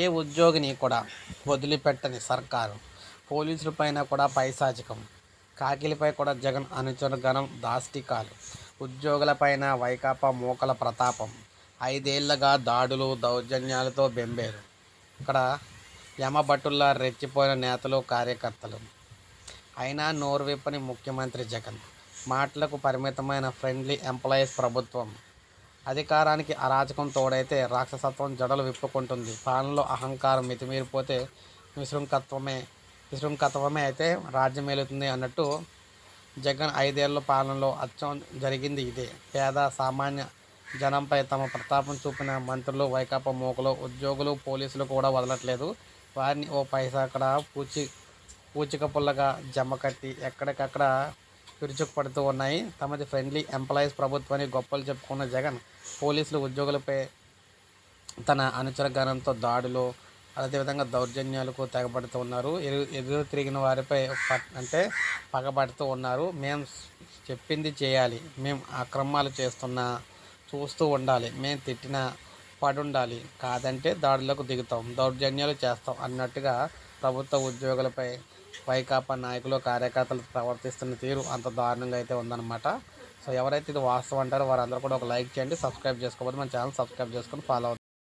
ఏ ఉద్యోగిని కూడా వదిలిపెట్టని సర్కారు. పోలీసులపైన కూడా పైశాచికం. కాకిలపై కూడా జగన్ అనుచర గణం దాష్టికాలు. ఉద్యోగులపైన వైకాపా మూకల ప్రతాపం. ఐదేళ్ళుగా దాడులు దౌర్జన్యాలతో బెంబేరు. ఇక్కడ యమభటుల్లా రెచ్చిపోయిన నేతలు కార్యకర్తలు. అయినా నోరు విప్పని ముఖ్యమంత్రి జగన్. మాటలకు పరిమితమైన ఫ్రెండ్లీ ఎంప్లాయీస్ ప్రభుత్వం. అధికారానికి అరాచకం తోడైతే రాక్షసత్వం జడలు విప్పుకుంటుంది. పాలనలో అహంకారం మితిమీరిపోతే విశృంఖత్వమే విశృంఖత్వమే అయితే రాజ్యం ఏలుతుంది అన్నట్టు జగన్ ఐదేళ్ళ పాలనలో అచ్చం జరిగింది ఇదే. పేద సామాన్య జనంపై తమ ప్రతాపం చూపిన మంత్రులు వైకాపా మూకలు ఉద్యోగులు పోలీసులు కూడా వదలట్లేదు. వారిని ఓ పైసా అక్కడ పూచి పూచిక పుల్లగా జమ కట్టి ఎక్కడికక్కడ విరుచుకుపడుతూ ఉన్నాయి. తమది ఫ్రెండ్లీ ఎంప్లాయీస్ ప్రభుత్వాన్ని గొప్పలు చెప్పుకున్న జగన్ పోలీసులు ఉద్యోగులపై తన అనుచర గణంతో దాడులు అదేవిధంగా దౌర్జన్యాలకు తెగబడుతూ ఉన్నారు. ఎదురు ఎదురు తిరిగిన వారిపై అంటే పగబడుతూ ఉన్నారు. మేము చెప్పింది చేయాలి. మేము అక్రమాలు చేస్తున్నా చూస్తూ ఉండాలి. మేము తిట్టిన పడుండాలి. కాదంటే దాడులకు దిగుతాం. దౌర్జన్యాలు చేస్తాం అన్నట్టుగా ప్రభుత్వ ఉద్యోగులపై వైకాపా నాయకులు కార్యకర్తలు ప్రవర్తిస్తున్న తీరు అంత దారుణంగా అయితే ఉందన్నమాట. సో ఎవరైతే ఇది వాస్తవం అంటారో వారందరూ కూడా ఒక లైక్ చేయండి సబ్స్క్రైబ్ చేసుకోకపోతే మన ఛానల్ సబ్స్క్రైబ్ చేసుకొని ఫాలో అవుతుంది